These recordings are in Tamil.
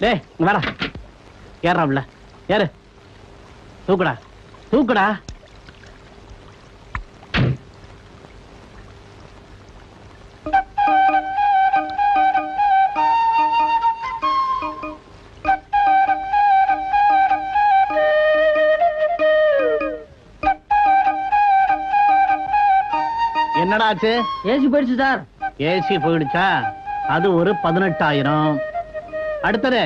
டேய் இங்க வாடா. ஏறா உள்ள ஏறு. தூக்குடா. தூக்குடா. என்னடா ஆச்சு ஏசி போயிடுச்சு சார். ஏசி போயிடுச்சா? அது ஒரு பதினெட்டாயிரம். அடுத்தது?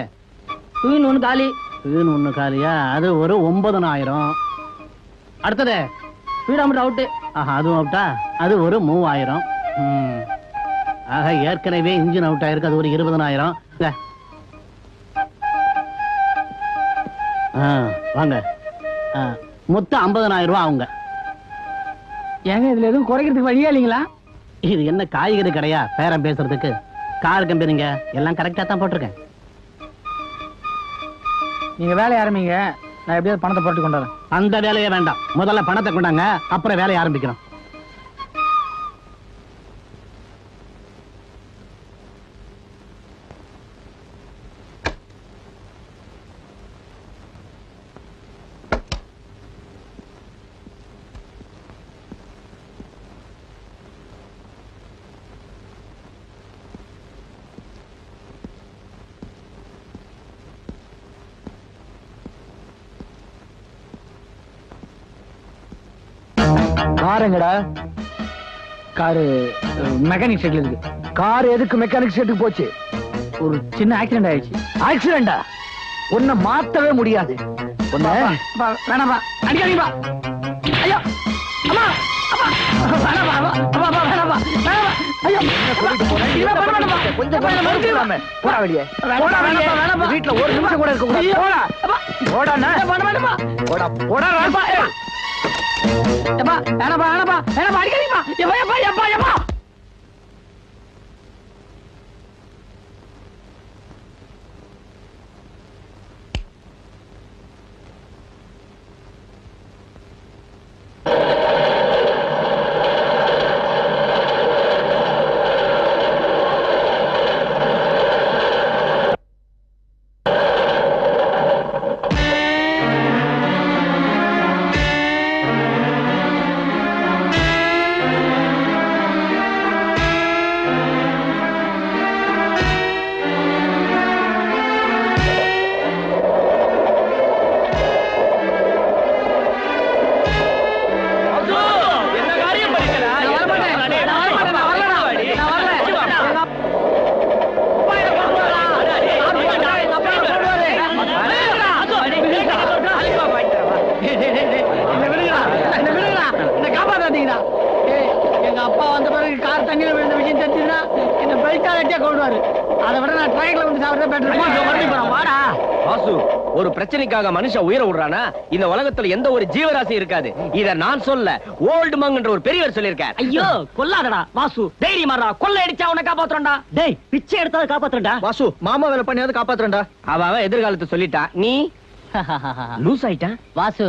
டூயின் ஒன்று காலி. இதுன்னு ஒண்ணு காலியா? அது ஒரு ஒன்பதனாயிரம். அடுத்தது? Speedometer out. ஆஹா அதுவும் அவுட்டா? அது ஒரு மூவாயிரம். ஆக ஏற்கனவே இன்ஜின் அவுட் ஆயிருக்கு அது ஒரு இருபதனாயிரம். வாங்க. மொத்தம் ஐம்பதனாயிரம் ரூபா ஆகுங்க ஏங்க இதுல எதுவும் குறைக்கிறதுக்கு வழியா இல்லைங்களா? இது என்ன காய்கறி கடையா? பேரம் பேசுறதுக்கு. கார் கம்பெனிங்க. எல்லாம் கரெக்டா தான் போட்டிருக்கேன். நீங்க வேலையை ஆரம்பிங்க. நான் எப்படியாவது பணத்தை போட்டு கொண்டு வரேன். அந்த வேலையே வேண்டாம். முதல்ல பணத்தை கொண்டாங்க. அப்புறம் வேலையை ஆரம்பிக்கிறோம். காருங்கடா காரு மெக்கானிக் ஷெட்ல இருக்கு. கார் எதுக்கு மெக்கானிக் ஷெட்டுக்கு போச்சு? ஒரு சின்ன ஆக்சிடென்ட் ஆயிடுச்சு. ஆக்சிடென்டா உன்னை மாத்தவே முடியாது. உன்னை வேணாமா அடிக்காதீங்கப்பா ஐயோ அம்மா. வீட்டுல ஒரு நிமிஷம் கூட இருக்க. போடா. போடா, போடா, ராசா. ஏய். எப்பா வேணாப்பா வேணாப்பா வேணாப்பா அடிக்காதீங்கப்பா எப்பா எப்பா எப்பா எப்பா வாசு ஒரு பிரச்சனைக்காக மனுஷன் உயிரை விடுறானா? இந்த உலகத்துல எந்த ஒரு ஜீவராசி இருக்காது. இத நான் சொல்ல ஓல்டு மங்ன்ற ஒரு பெரியவர் சொல்லியிருக்கார். ஐயோ கொல்லாதடா வாசு. தைரியமாடா கொள்ளை அடிச்சா உன்னை காப்பாத்துறோம்டா டேய் பிச்சை எடுத்தாது காப்பாத்துறா வாசு மாமா வேலை பண்ணியாவது காப்பாத்துறேன்டா. அவ அவன் எதிர்காலத்தை சொல்லிட்டான் நீ? லூஸ் ஆயிட்டான். வாசு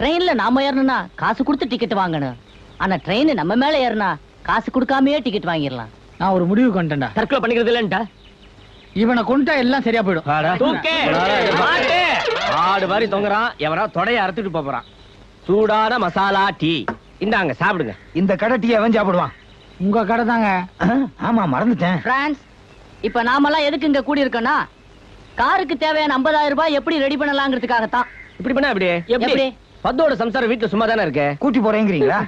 ட்ரெயின்ல நாம ஏறணும்னா காசு கொடுத்து டிக்கெட் வாங்கணும். ஆனா ட்ரெயின் நம்ம மேல ஏறினா காசு கொடுக்காமயே டிக்கெட் வாங்கிடலாம். நான் ஒரு முடிவு கொண்டேன்டா தற்கொலை பண்ணிக்கிறது இல்லன்ட்டா? இவனை கொண்டுட்டா எல்லாம் சரியா போயிடும். ஆடு மாதிரி தொங்குறான். எவரா தொடைய அறுத்துட்டு போறான். சூடான மசாலா டீ. இந்தாங்க சாப்பிடுங்க. இந்த கடை டீ அவன் சாப்பிடுவான். உங்க கடை தாங்க. ஆமா மறந்துட்டேன். பிரான்ஸ் இப்ப நாமெல்லாம் எதுக்கு இங்க கூடி இருக்கோம்னா காருக்கு தேவையான 50000 ரூபாய் எப்படி ரெடி பண்ணலாங்கிறதுக்காகத்தான். இப்படி பண்ணா எப்படி? எப்படி? பத்தோட சம்சாரம் வீட்டுல சும்மா தானே இருக்கு? கூட்டி போறேங்கிறீங்களா?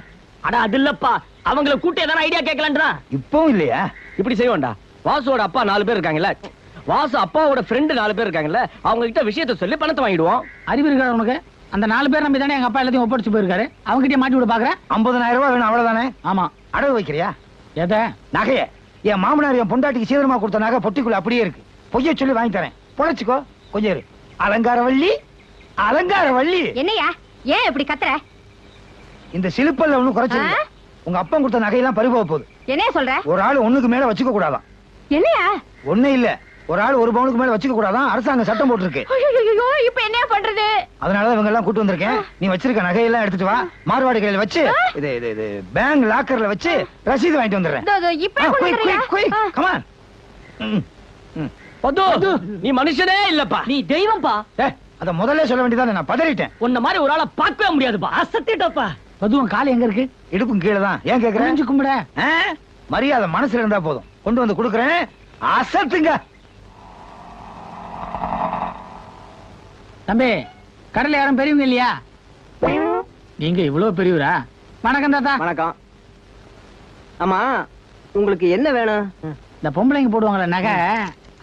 அட அது இல்லப்பா. அவங்கள கூட்டி ஏதாவது ஐடியா கேட்கலான்றா இப்பவும் இல்லையா? இப்படி செய்வோம்டா. வாசுவோட அப்பா நாலு பேர் இருக்காங்கல்ல. வாசு அப்பாவோட ஃப்ரெண்டு நாலு பேர் இருக்காங்கல்ல அவங்க கிட்ட விஷயத்த சொல்லி பணத்தை வாங்கிடுவோம். அறிவு இருக்கா உனக்கு? அந்த நாலு பேர் நம்பி தானே எங்க அப்பா எல்லாத்தையும் ஒப்படைச்சு போயிருக்காரு? அவங்க மாட்டி விட பாக்குறேன். ஐம்பதனாயிரம் ரூபாய் வேணும் அவ்வளவுதானே? ஆமா. அடகு வைக்கிறியா? எதை? நகைய. என் மாமனார் என் பொண்டாட்டிக்கு சீதனமா கொடுத்த நகை பொட்டிக்குள்ள அப்படியே இருக்கு. பொய்ய சொல்லி வாங்கி தரேன். பொழைச்சுக்கோ கொஞ்சம் இரு. அலங்கார வள்ளி அலங்கார வள்ளி. என்னையா? ஏன் இப்படி கத்துற? இந்த சிலுப்பல்ல ஒண்ணும் குறைச்சு? உங்க அப்பன் கொடுத்த நகையெல்லாம் பறிபோக போகுது. என்னைய சொல்ற? ஒரு ஆள் ஒண்ணுக்கு மேல வச்சுக்க கூடாதாம் என்னையா? ஒண்ணு இல்ல. ஒரு ஆள் ஒரு பவுனுக்கு மேல வச்சுக்க கூடாதான் அரசாங்கம் சட்டம் போட்டிருக்கு. ஐயோ இப்ப என்ன பண்றது? அதனாலதான் இவங்க எல்லாம் கூட்டு வந்திருக்கேன். நீ வச்சிருக்க நகையெல்லாம் எடுத்துட்டு வா. மார்வாடி கையில வச்சு இது இது இது பேங்க் லாக்கர்ல வச்சு ரசீது வாங்கிட்டு வந்துடுறேன். இப்ப. பத்து நீ மனுஷனே இல்லப்பா. நீ தெய்வம்பா. ஏய், அத முதல்ல சொல்ல வேண்டியதானே நான் பதறிட்டேன். உன்ன மாதிரி ஒரு ஆளை பார்க்கவே முடியாதுப்பா. அசத்திட்டப்பா. பதுவன் கால் எங்க இருக்கு? இடுப்பும் கீழே தான். ஏன் கேக்குறேன் கும்பிட? மரியாதை மனசுல இருந்தா போதும். கொண்டு வந்து கொடுக்குறேன். அசத்துங்க. தம்பி கடல்ல யாரும் பெரியவங்க இல்லையா? நீங்க இவ்வளவு பெரியவரா? வணக்கம் தாத்தா. வணக்கம். ஆமா உங்களுக்கு என்ன வேணும்? இந்த பொம்பளைங்க போடுவாங்களே நகை.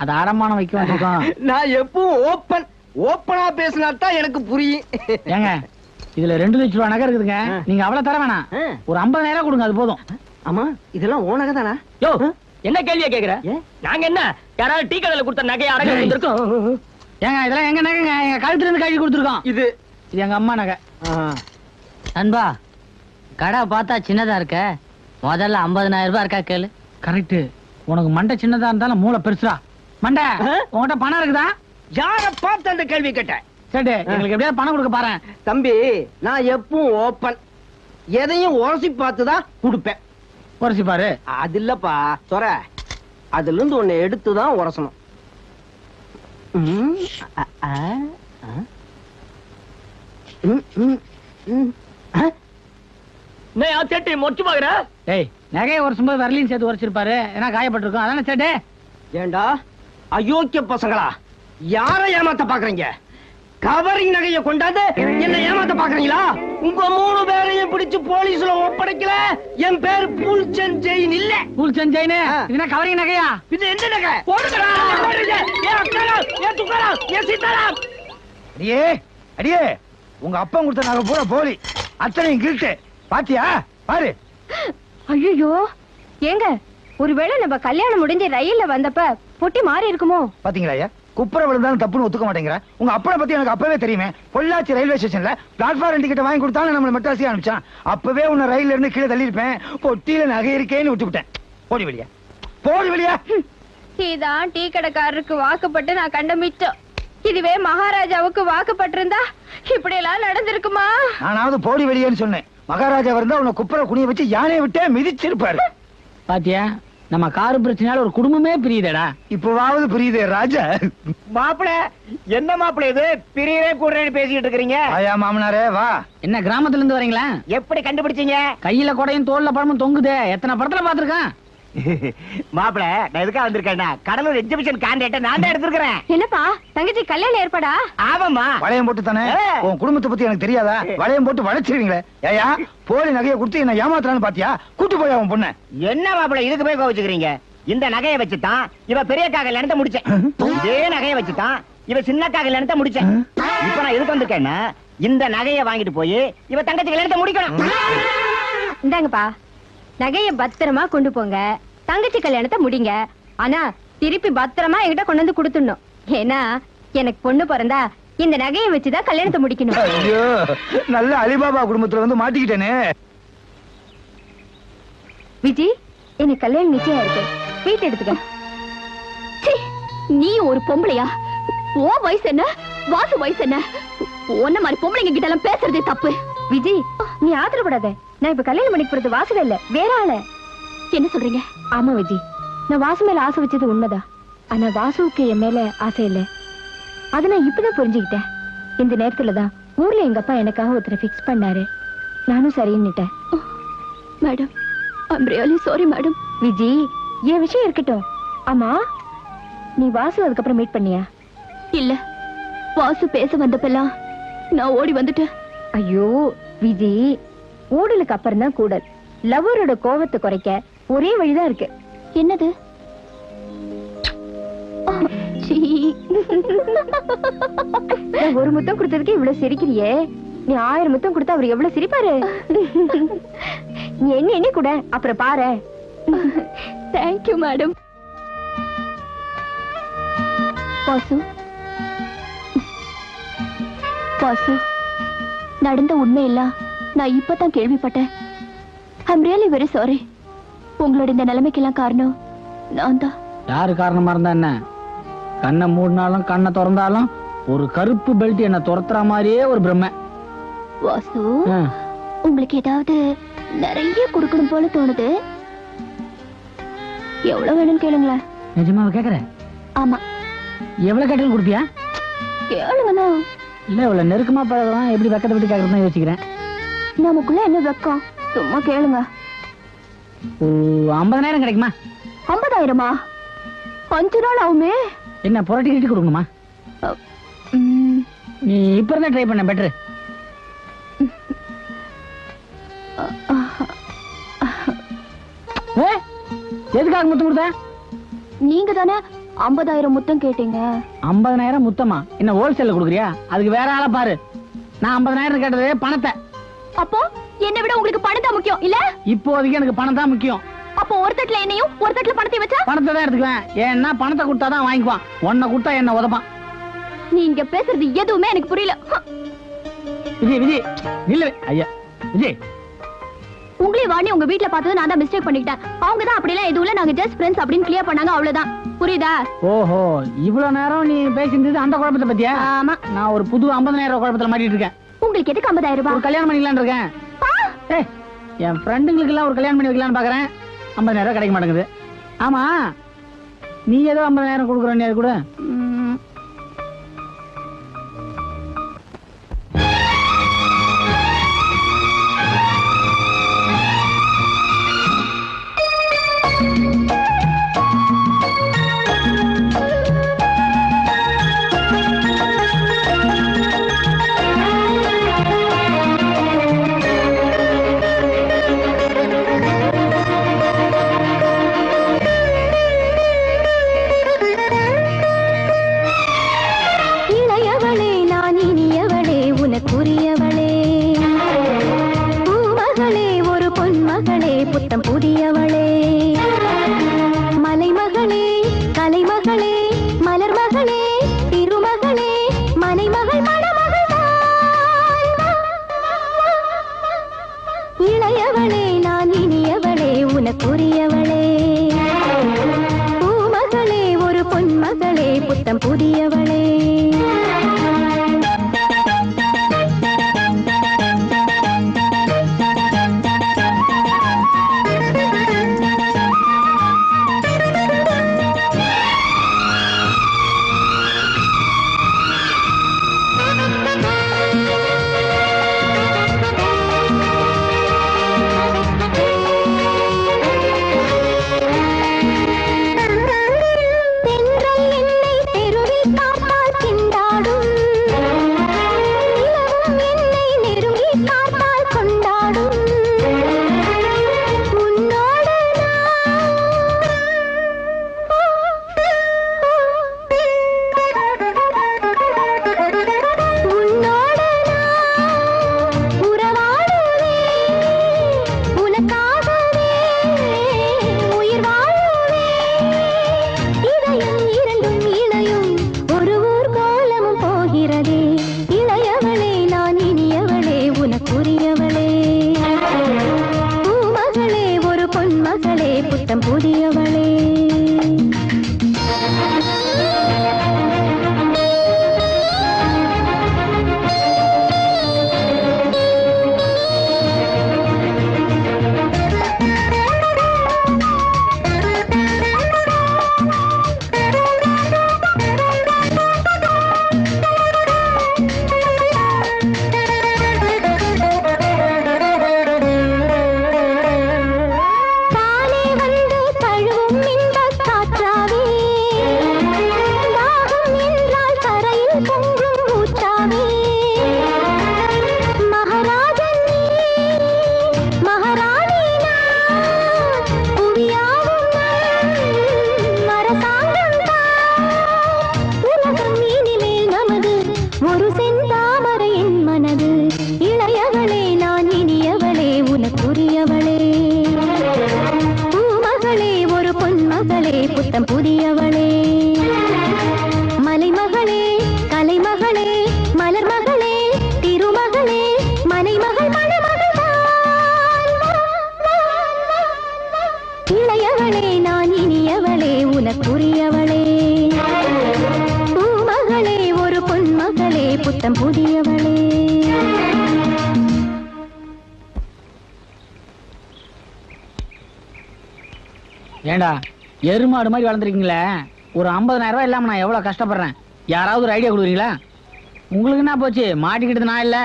அது அடமானம் வைக்க வந்திருக்கோம் நான் எப்பவும் ஓப்பன் ஓப்பனா பேசினா தான் எனக்கு புரியும். ஏங்க இதுல ரெண்டு லட்சம் ரூபா நகை இருக்குதுங்க. நீங்க அவ்வளவு தர வேணாம். ஒரு ஐம்பதாயிரம் கொடுங்க அது போதும். ஆமா இதெல்லாம் ஓனக தானா? யோ என்ன கேள்வியா கேக்குற? நாங்க என்ன யாராவது டீ கடையில கொடுத்த நகையை அடகு வந்திருக்கோம்? ஏங்க இதெல்லாம் எங்க நகைங்க? எங்க கழுத்துல இருந்து கழுவி கொடுத்துருக்கோம். இது இது எங்க அம்மா நகை. நண்பா கடை பார்த்தா சின்னதா இருக்க. முதல்ல 50000 ரூபாய் இருக்கா கேளு. கரெக்ட் உனக்கு மண்டை சின்னதா இருந்தாலும் மூளை பெருசுடா. மண்டை ஆ? உன்கிட்ட பணம் இருக்குதா? யார பார்த்து அந்த கேள்வி கேட்டேன் சரி எங்களுக்கு எப்படியாவது பணம் கொடுக்க பாரு தம்பி நான் எப்பவும் ஓப்பன். எதையும் உரசி பார்த்து தான் கொடுப்பேன். குறைச்சி பாரு. அது இல்லப்பா சொர. அதுல இருந்து ஒண்ணு எடுத்து தான் உரசணும். சேட்டி மொச்சு பாக்குற? டேய் நகையை உரசும் போது வரலையும் சேர்த்து உரைச்சிருப்பாரு. ஏன்னா காயப்பட்டிருக்கும். அதானே சேட்டே? ஏண்டா? அயோக்கிய பசங்களா? யார ஏமாத்த பாக்குறீங்க? கவரிங் நகைய கொண்டாந்து என்ன ஏமாத்த பாக்குறீங்களா உங்க மூணு பேரையும் பிடிச்சு போலீஸ்ல ஒப்படைக்கல. என் பேர் புல்சன் ஜெயின் இல்ல. செஞ்சைனு ஆ. இதுனா கவரிங் நகையா? இது எந்த நகை? போடுங்கடா. ஏன் ஏன் துக்காராம் ஏன் சீதாராம் அடியே அடியே. உங்க அப்பா கொடுத்த நகை பூரா போலி. அத்தனையும் கில்ட்டு பாத்தியா? பாரு. ஐயோ ஏங்க ஒருவேளை நம்ம கல்யாணம் முடிஞ்சு ரயில்ல வந்தப்ப பொட்டி மாறி இருக்குமோ? பாத்தீங்களா ஐயா? குப்புற விழுந்தாலும் தப்புன்னு ஒத்துக்க மாட்டேங்கிற? உங்க அப்பனை பத்தி எனக்கு அப்பவே தெரியுமே. பொள்ளாச்சி ரயில்வே ஸ்டேஷன்ல பிளாட்ஃபார்ம் டிக்கெட் வாங்கி கொடுத்தாலும் நம்மள மெட்ராசி அனுப்பிச்சான். அப்பவே உன்னை ரயில்ல இருந்து கீழே தள்ளியிருப்பேன். பொட்டியில நகை இருக்கேன்னு விட்டு விட்டேன் போடி வெளியா. போடி வெளியா. இதான் டீ கடைக்காரருக்கு வாக்குப்பட்டு நான் கண்ட மிச்சம். இதுவே மகாராஜாவுக்கு வாக்குப்பட்டிருந்தா இப்படி எல்லாம் நடந்திருக்குமா? நானாவது போடி வெளியேன்னு சொன்னேன். மகாராஜா இருந்தா உன்னை குப்புற குனிய வச்சு யானையை விட்டே மிதிச்சிருப்பாரு. பாத்தியா? நம்ம காரு பிரச்சனையால ஒரு குடும்பமே பிரியுதேடா. இப்பவாவது புரியுதே ராஜா. மாப்பிள என்ன மாப்பிள இது? பிரியவே கூடுறேன்னு பேசிட்டு இருக்கீங்க ஆயா மாமனாரே வா. என்ன கிராமத்துல இருந்து வரீங்களா? எப்படி கண்டுபிடிச்சீங்க? கையில கொடையும் தோல்ல பழமும் தொங்குதே. எத்தனை படத்துல பாத்திருக்கேன் மாப்பிள நான் எதுக்காக வந்திருக்கேன்னா கடலூர் எக்ஸிபிஷன் கான்ட்ராக்ட நான் தான் எடுத்திருக்கிறேன். என்னப்பா தங்கச்சி கல்யாணம் ஏற்பாடா? ஆமாமா வளையம் போட்டு தானே. உன் குடும்பத்தை பத்தி எனக்கு தெரியாதா? வளையம் போட்டு வளைச்சிருவீங்களே. ஏயா போலி நகையை கொடுத்து என்ன ஏமாத்துறான்னு பாத்தியா? கூட்டு போய் அவன் பொண்ணு. என்ன மாப்பிள இதுக்கு போய் கோவிச்சுக்கிறீங்க? இந்த நகையை வச்சுதான் இவ பெரியக்கா கல்யாணத்தை முடிச்சேன். இதே நகையை வச்சுதான் இவ சின்னக்கா கல்யாணத்தை முடிச்சேன். இப்ப நான் எதுக்கு வந்திருக்கேன்னா இந்த நகையை வாங்கிட்டு போய் இவ தங்கச்சி கல்யாணத்தை முடிக்கணும். இந்தாங்கப்பா நகைய பத்திரமா கொண்டு போங்க. தங்கச்சி கல்யாணத்தை முடிங்க. ஆனா திருப்பி பத்திரமா என்கிட்ட கொண்டு வந்து கொடுத்துடணும். ஏன்னா எனக்கு பொண்ணு பிறந்தா இந்த நகையை வச்சுதான் கல்யாணத்தை முடிக்கணும். ஐயோ நல்ல அலிபாபா குடும்பத்துல வந்து மாட்டிக்கிட்டேனே. விஜி எனக்கு கல்யாணம் நிச்சயம் இருக்கு. வீட்டு எடுத்துக்க. நீ ஒரு பொம்பளையா? ஓ வயசு என்ன? வாசு வயசு என்ன? உன்ன மாதிரி பொம்பளைங்க கிட்ட எல்லாம் பேசுறதே தப்பு. விஜி நீ ஆத்திரப்படாத. நான் இப்ப கல்யாணம் பண்ணிக்க போறது வாசுல இல்ல. வேற ஆளு. என்ன சொல்றீங்க? ஆமா விஜி. நான் வாசு மேல ஆசை வச்சது உண்மைதான். ஆனா வாசுவுக்கு என் மேல ஆசை இல்ல. அத நான் இப்பதான் புரிஞ்சுக்கிட்டேன். இந்த நேரத்துல தான் ஊர்ல எங்க அப்பா எனக்காக ஒருத்தரை ஃபிக்ஸ் பண்ணாரு. நானும் சரின்னுட்டேன். Madam I'm really sorry madam Viji என் விஷயம் இருக்கட்டும். ஆமா நீ வாசு அதுக்கப்புறம் மீட் பண்ணியா? இல்ல. வாசு பேச வந்தப்பெல்லாம் நான் ஓடி வந்துட்டேன். ஐயோ விஜி. ஊடலுக்கு அப்புறம் தான் கூடல் லவ்வரோட கோவத்தை குறைக்க ஒரே வழிதான் இருக்கு. என்னது? ஒரு முத்தம் கொடுத்ததுக்கு இவ்வளவு சிரிக்கிறியே. நீ ஆயிரம் முத்தம் கொடுத்தா அவர் எவ்வளவு சிரிப்பாரு? நீ என்ன எண்ணி கூட? அப்புறம் பாரு. தேங்க்யூ மேடம் வாசு வாசு நடந்த உண்மையெல்லாம் நான் இப்பதான் கேள்விப்பட்டேன். ஐம் ரியலி வெரி சாரி உங்களோட இந்த நிலைமைக்கெல்லாம் காரணம் நான் தான் யாரு காரணமா இருந்தா என்ன? கண்ணை மூடினாலும் கண்ணை திறந்தாலும் ஒரு கருப்பு பெல்ட் என்ன துரத்துற மாதிரியே ஒரு பிரம்மை. வாசு. உங்களுக்கு ஏதாவது நிறைய கொடுக்கணும் போல தோணுது. எவ்வளவு வேணும்னு கேளுங்களேன். நிஜமாவை கேக்குறேன் ஆமா. எவ்வளவு கேட்டாலும் கொடுப்பியா? கேளுங்கண்ணா இல்ல இவ்வளவு நெருக்கமா பழகிறோம் எப்படி வெக்கத்தை விட்டு கேட்கறதுன்னு யோசிக்கிறேன். நமக்குள்ள என்ன வெக்கம்? சும்மா கேளுங்க. ஒரு ஐம்பதனாயிரம் கிடைக்குமா? ஐம்பதாயிரமா? அஞ்சு நாள் ஆகுமே. என்ன புரட்டி கட்டி கொடுக்கணுமா? ம், நீ இப்ப இருந்தா ட்ரை பண்ண பெட்ரு எதுக்காக முத்தம் கொடுத்த? நீங்க தானே ஐம்பதாயிரம் முத்தம் கேட்டீங்க. ஐம்பதனாயிரம் முத்தமா? என்ன ஹோல்சேல்ல கொடுக்குறியா? அதுக்கு வேற ஆளை பாரு. நான் ஐம்பதனாயிரம் கேட்டது பணத்தை. அப்போ? என்னை விட உங்களுக்கு பணம் தான் முக்கியம் இல்ல? இப்போதைக்கு எனக்கு பணம் தான் முக்கியம். அப்போ ஒரு தட்டுல என்னையும் ஒரு தட்டுல பணத்தை வச்சா? பணத்தை தான் எடுத்துக்குவேன். ஏன்னா பணத்தை கொடுத்தா தான் வாங்கிக்குவான். உன்னை கொடுத்தா என்ன உதப்பான். நீங்க பேசுறது எதுவுமே எனக்கு புரியல. விஜய் விஜய் நில்லு. ஐயா விஜய். உங்களையும் வாணி உங்க வீட்ல பார்த்தது நான் தான் மிஸ்டேக் பண்ணிக்கிட்டேன். அவங்க தான் அப்படிலாம் எதுவும் இல்ல. நாங்க ஜஸ்ட் ஃப்ரெண்ட்ஸ் அப்படின்னு கிளியர் பண்ணாங்க அவ்வளவுதான். புரியுதா? ஓஹோ இவ்வளவு நேரம் நீ பேசியிருந்தது அந்த குழப்பத்தை பத்தியா? ஆமா. நான் ஒரு புது ஐம்பதனாயிரம் ரூபாய் குழப்பத்துல மாட்டிட்டு இருக்கேன். உங்களுக்கு எதுக்கு ஐம்பதாயிரம் ரூபாய்? கல்யாணம் பண்ணிக்கலாம்னு இருக்கேன். என் ஃப்ரெண்டுங்களுக்கு எல்லாம் ஒரு கல்யாணம் பண்ணி வைக்கலாம்னு பாக்குறேன். ஐம்பதாயிரம் ரூபாய் கிடைக்க மாட்டேங்குது. ஆமா நீ ஏதோ ஐம்பதாயிரம் கொடுக்குறேன் நீ அது கூட. புதியவளே மகளே புத்தம் புதியவளே. மலைமகளே கலைமகளே மலர் மகளே திருமகளே மனைமகள் இளையவளே நான் இனியவளே உனக்குரியவளே. பூமகளே ஒரு பொன்மகளே புத்தம் புதியவளே. ஏண்டா? எருமாடு மாதிரி வளர்ந்துருக்கீங்களே. ஒரு 50000 ரூபாய் இல்லாம நான் எவ்வளவு கஷ்டப்படுறேன். யாராவது ஒரு ஐடியா கொடுக்குறீங்களா? உங்களுக்கு என்ன போச்சு? மாட்டிக்கிட்டது நான் இல்ல.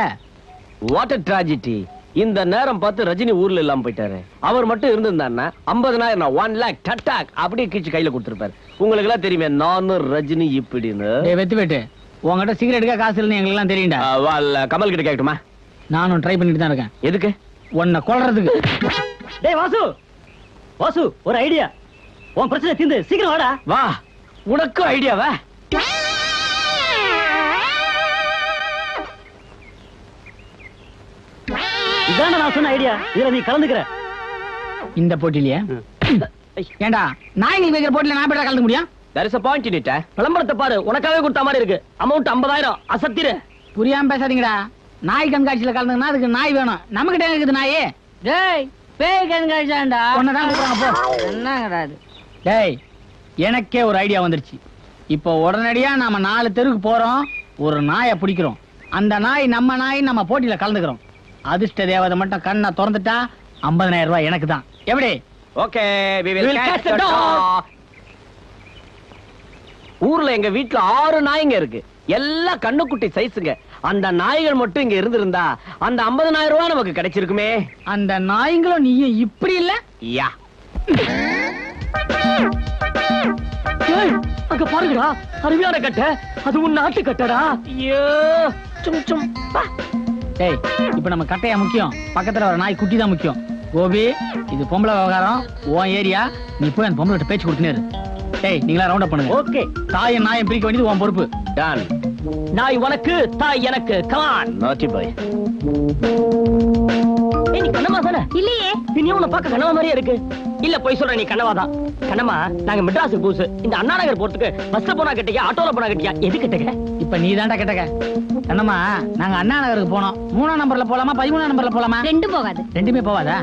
வாட் ட்ராஜடி இந்த நேரம் பார்த்து ரஜினி ஊர்ல இல்லாம போயிட்டாரு. அவர் மட்டும் இருந்திருந்தாருன்னா ஐம்பதனாயிரம் ஒன் லேக் டட்டாக் அப்படியே கீச்சு கையில கொடுத்துருப்பாரு. உங்களுக்கு எல்லாம் தெரியுமே நானும் ரஜினி இப்படின்னு. வெத்து வெட்டு. உங்ககிட்ட சிகரெட்டுக்கா காசு இல்லைன்னு எங்களுக்கு எல்லாம் தெரியும்டா. கமல் கிட்ட கேட்கட்டுமா? நானும் ட்ரை பண்ணிட்டு தான் இருக்கேன். எதுக்கு? உன்னை கொல்றதுக்கு. டேய் வாசு! வாசு ஒரு ஐடியா உன் பிரச்சனை தீர்ந்து சீக்கிரம் வாடா. வா உனக்கும் ஐடியாவா இதான நான் சொன்ன ஐடியா இதுல நீ கலந்துக்கிற. இந்த போட்டியிலயே? ஏண்டா நாய்களுக்கு வைக்கிற போட்டியில நான் போய் கலந்துக்க முடியும்? There is a point in it eh? விளம்பரத்தை பாரு உனக்காவே கொடுத்த மாதிரி இருக்கு. அமௌண்ட் 50000 அசத்திரு. புரியாம பேசாதீங்கடா. நாய் கண்காட்சியில கலந்துங்கன்னா அதுக்கு நாய் வேணும். நம்ம கிட்ட இருக்குது நாயே. டேய் பேய் கண்காட்சாண்டா உன்னதான் கூப்பிடுறாங்க போ. என்னங்கடா இது? டேய் எனக்கே ஒரு ஐடியா வந்துருச்சு. இப்போ உடனடியா நாம நாலு தெருக்கு போறோம் ஒரு நாயை பிடிக்கிறோம். அந்த நாய் நம்ம நாய் நம்ம போட்டியில கலந்துக்கிறோம். அதிர்ஷ்ட தேவதை மட்டும் கண்ணை திறந்துட்டா 50000 ரூபாய் எனக்கு தான். எப்படி? ஓகே. ஊர்ல எங்க வீட்ல ஆறு நாய்ங்க இருக்கு. எல்லாம் கண்ணுக்குட்டி சைஸுங்க அந்த நாய்கள் மட்டும் இங்க இருந்திருந்தா அந்த 50000 ரூபாய் நமக்கு கிடைச்சிருக்குமே. அந்த நாய்ங்களும் நீயும் இப்படி இல்ல? யா. அங்க பாருங்கடா. அருமையான கட்டை. அது உன் நாட்டு கட்டடா. ஐயோ சும் சும். பா. டேய் இப்போ நம்ம கட்டையா முக்கியம்? பக்கத்துல வர நாய் குட்டி தான் முக்கியம். கோபி இது பொம்பளை விவகாரம். உன் ஏரியா. நீ போய் அந்த பொம்பளை பேச்சு கொடுத்துனே இரு. டேய் நீங்களா ரவுண்ட் அப் பண்ணுங்க. ஓகே. தாயும் நாயும் பிரிக்க வேண்டியது உன் பொறுப்பு. டான் நாய் உனக்கு தாய் எனக்கு. கமான் நாட்டி பாய் ஏய் நீ கண்ணம்மா தானே? இல்லையே. நீ உன்னை பார்க்க கண்ணம்மா மாதிரியே இருக்கு. இல்ல போய் சொல்ற நீ கண்ணவா தான் கண்ணம்மா நாங்க மெட்ராஸுக்கு புதுசு. இந்த அண்ணா நகர் போறதுக்கு பஸ்ல போனா கட்டியா ஆட்டோல போனா கட்டியா? எது கட்டுங்க இப்ப நீ தாண்டா கேட்டக. என்னம்மா நாங்க அண்ணா நகருக்கு போனோம். மூணாம் நம்பர்ல போலாமா பதிமூணாம் நம்பர்ல போலாமா? ரெண்டும் போகாது. ரெண்டுமே போவாதா